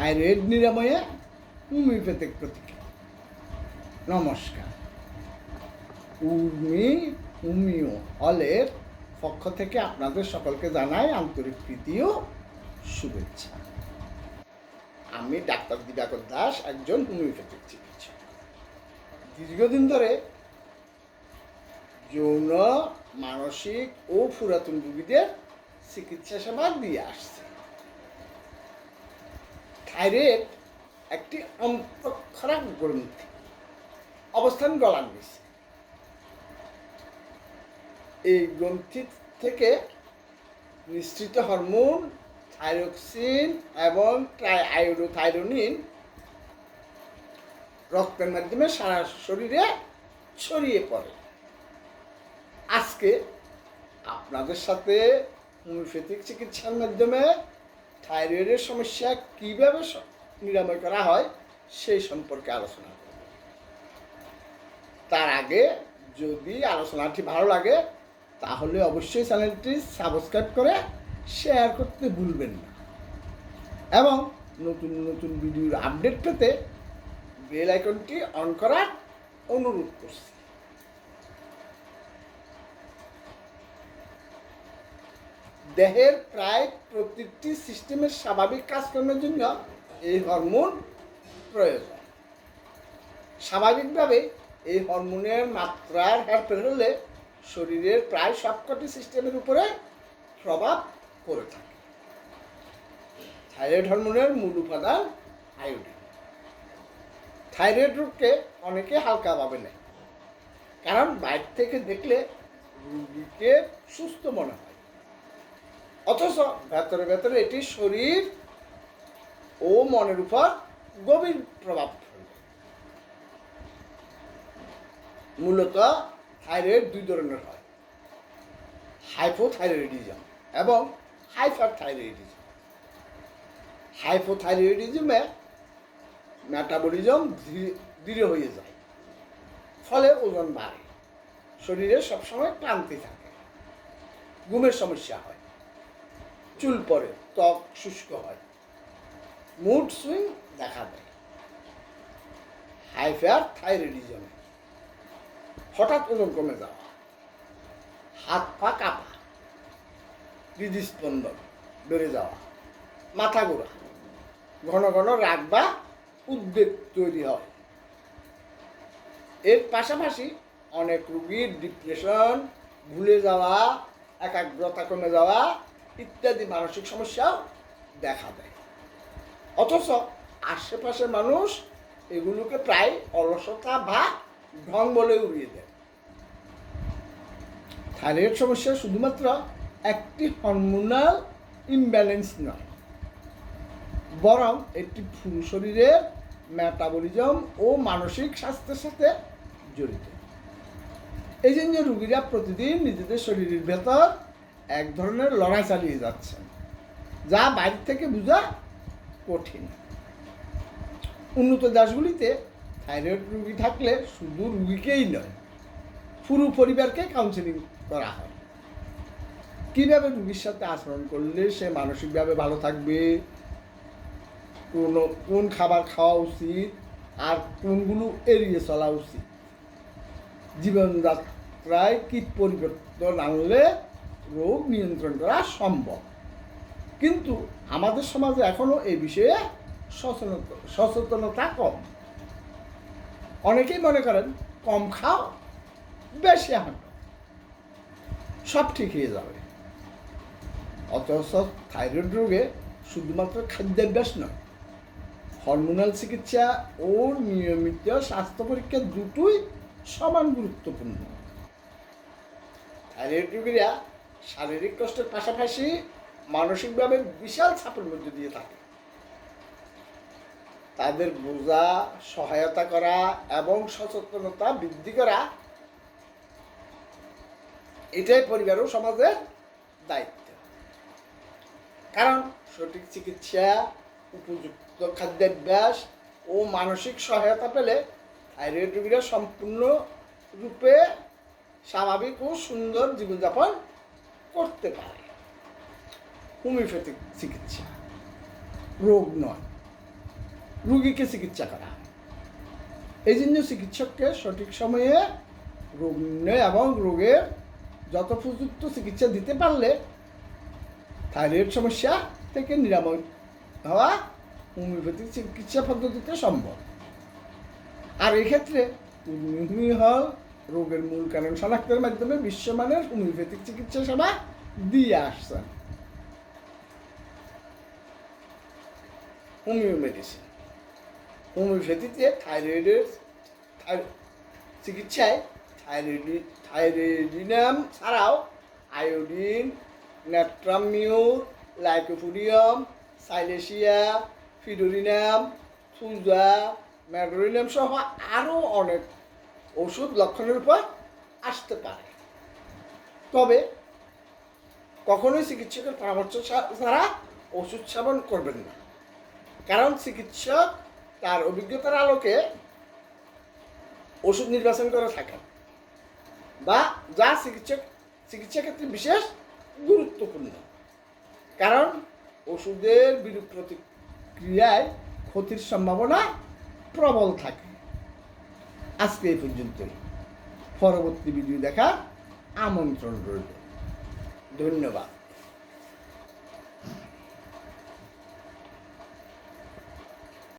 Thyroid নিরাময়ে homeopathic প্রতিকার নমস্কার। Urmi homeo হলের পক্ষ থেকে আপনাদের সকলকে জানাই আন্তরিক প্রীতি ও শুভেচ্ছা। আমি ডাক্তার দিবাকর দাস, একজন হোমিওপ্যাথিক চিকিৎসক। দীর্ঘদিন ধরে যৌন, মানসিক ও পুরাতন রোগীদের চিকিৎসা সেবা দিয়ে আসছে। থাইরয়েড একটি অন্তঃক্ষরা গ্রন্থি অবস্থান নিচে এই গ্রন্থি থেকে নিঃসৃত হরমোন, থাইরক্সিন এবং আয়োডোথাইরোনিন রক্তের মাধ্যমে সারা শরীরে ছড়িয়ে পড়ে। আজকে আপনাদের সাথে হোমিওপ্যাথিক চিকিৎসার মাধ্যমে থাইরয়েডের সমস্যা কীভাবে নিরাময় করা হয় সেই সম্পর্কে আলোচনা করব। তার আগে যদি আলোচনাটি ভালো লাগে, তাহলে অবশ্যই চ্যানেলটি সাবস্ক্রাইব করে শেয়ার করতে ভুলবেন না। এবং নতুন নতুন ভিডিওর আপডেট পেতে বেল আইকনটি অন করার অনুরোধ করছি। দেহের প্রায় প্রতিটি সিস্টেমের স্বাভাবিক কাজকর্মের জন্য এই হরমোন প্রয়োজন। স্বাভাবিকভাবে এই হরমোনের মাত্রার হেরফের হলে শরীরের প্রায় সবকটি সিস্টেমের উপরে প্রভাব পড়ে থাকে। থাইরয়েড হরমোনের মূল উপাদান আয়োডিন। থাইরয়েড রোগকে অনেকে হালকাভাবে নেয়, কারণ বাইরে থেকে দেখলে রুগীকে সুস্থ মনে হয়। অথচ ভেতরে ভেতরে এটি শরীর ও মনের উপর গভীর প্রভাব ফেলবে। মূলত থাইরয়েড দুই ধরনের হয়। হাইপোথাইরয়েডিজম এবং হাইপার থাইরয়েডিজম হাইপোথাইরয়েডিজমে মেটাবলিজম দৃঢ় হয়ে যায়, ফলে ওজন বাড়ে, শরীরে সবসময় ক্লান্তি থাকে, ঘুমের সমস্যা হয় চুল পড়ে ত্বক শুষ্ক হয়। মুড সুইং দেখা দেয়। হাইফার থাইরয়েডিজমে হঠাৎ ওজন কমে যাওয়া। হাত পা কাঁপা। হৃদস্পন্দন বেড়ে যাওয়া। মাথা ঘোরা। ঘন ঘন রাগ বা উদ্বেগ তৈরি হয়। এর পাশাপাশি অনেক রুগীর ডিপ্রেশন, ভুলে যাওয়া, একাগ্রতা কমে যাওয়া ইত্যাদি মানসিক সমস্যাও দেখা দেয়। অথচ আশেপাশের মানুষ এগুলোকে প্রায় অলসতা বা ঢং বলে উড়িয়ে দেয়। থাইরয়েড সমস্যা শুধুমাত্র একটি হরমোনাল ইমব্যালেন্স নয়, বরং একটি পুরো শরীরের মেটাবলিজম ও মানসিক স্বাস্থ্যের সাথে জড়িত। এই জন্য রুগীরা প্রতিদিন নিজেদের শরীরের ভেতর এক ধরনের লড়াই চালিয়ে যাচ্ছেন যা বাইরে থেকে বোঝা কঠিন। উন্নত দেশগুলিতে থাইরয়েড রুগী থাকলে শুধু রুগীকেই নয়, পুরো পরিবারকে কাউন্সেলিং করা হয়। কীভাবে রুগীর সাথে আচরণ করলে সে মানসিকভাবে ভালো থাকবে? কোন কোন খাবার খাওয়া উচিত? আর কোনগুলো এড়িয়ে চলা উচিত? জীবনযাত্রায় কী পরিবর্তন আনলে রোগ নিয়ন্ত্রণ করা সম্ভব। কিন্তু আমাদের সমাজে এখনও এই বিষয়ে সচেতনতা কম। অনেকেই মনে করেন কম খাও, বেশি হাঁটো। সব ঠিক হয়ে যাবে। অথচ থাইরয়েড রোগে শুধুমাত্র খাদ্যাভ্যাস নয়, হরমোনাল চিকিৎসা ও নিয়মিত স্বাস্থ্য পরীক্ষা দুটোই সমান গুরুত্বপূর্ণ। থাইরয়েড রোগীরা শারীরিক কষ্টের পাশাপাশি মানসিকভাবে বিশাল চাপের মধ্যে দিয়ে থাকে। তাদের বোঝা, সহায়তা করা এবং সচেতনতা বৃদ্ধি করা এটাই পরিবার ও সমাজের দায়িত্ব। কারণ সঠিক চিকিৎসা, উপযুক্ত খাদ্যাভ্যাস ও মানসিক সহায়তা পেলে থাইরয়েড রোগীরা সম্পূর্ণ রূপে স্বাভাবিক ও সুন্দর জীবনযাপন করতে পারে। হোমিওপ্যাথিক চিকিৎসা। রোগ নয়। রুগীকে চিকিৎসা করা হয়। এই জন্য চিকিৎসককে সঠিক সময়ে রোগ নির্ণয় এবং রোগের যথোপযুক্ত চিকিৎসা দিতে পারলে থাইরয়েড সমস্যা থেকে নিরাময় হওয়া হোমিওপ্যাথিক চিকিৎসা পদ্ধতিতে সম্ভব। আর এক্ষেত্রে হল রোগের মূল কারণ শনাক্তের মাধ্যমে বিশ্বমানের হোমিওপ্যাথিক চিকিৎসা সেবা দিয়ে আসছেন হোমিও মেডিসিন হোমিওপ্যাথিতে থাইরয়েডের চিকিৎসায় থাইরয়েডি থাইরয়েডিনাম ছাড়াও iodine natrum mur lycopodium silicea ফিডোরিনাম thuja medorrhinum সহ আরও অনেক ওষুধ লক্ষণের উপর আসতে পারে। তবে কখনোই চিকিৎসকের পরামর্শ ছাড়া ওষুধ সেবন করবেন না। কারণ চিকিৎসক তার অভিজ্ঞতার আলোকে ওষুধ নির্বাচন করে থাকেন বা যা চিকিৎসক চিকিৎসা ক্ষেত্রে বিশেষ গুরুত্বপূর্ণ। কারণ ওষুধের বিরূপ প্রতিক্রিয়ায় ক্ষতির সম্ভাবনা প্রবল থাকে। আজকে এই পর্যন্ত পরবর্তী ভিডিও দেখা আমন্ত্রণ রইল। ধন্যবাদ।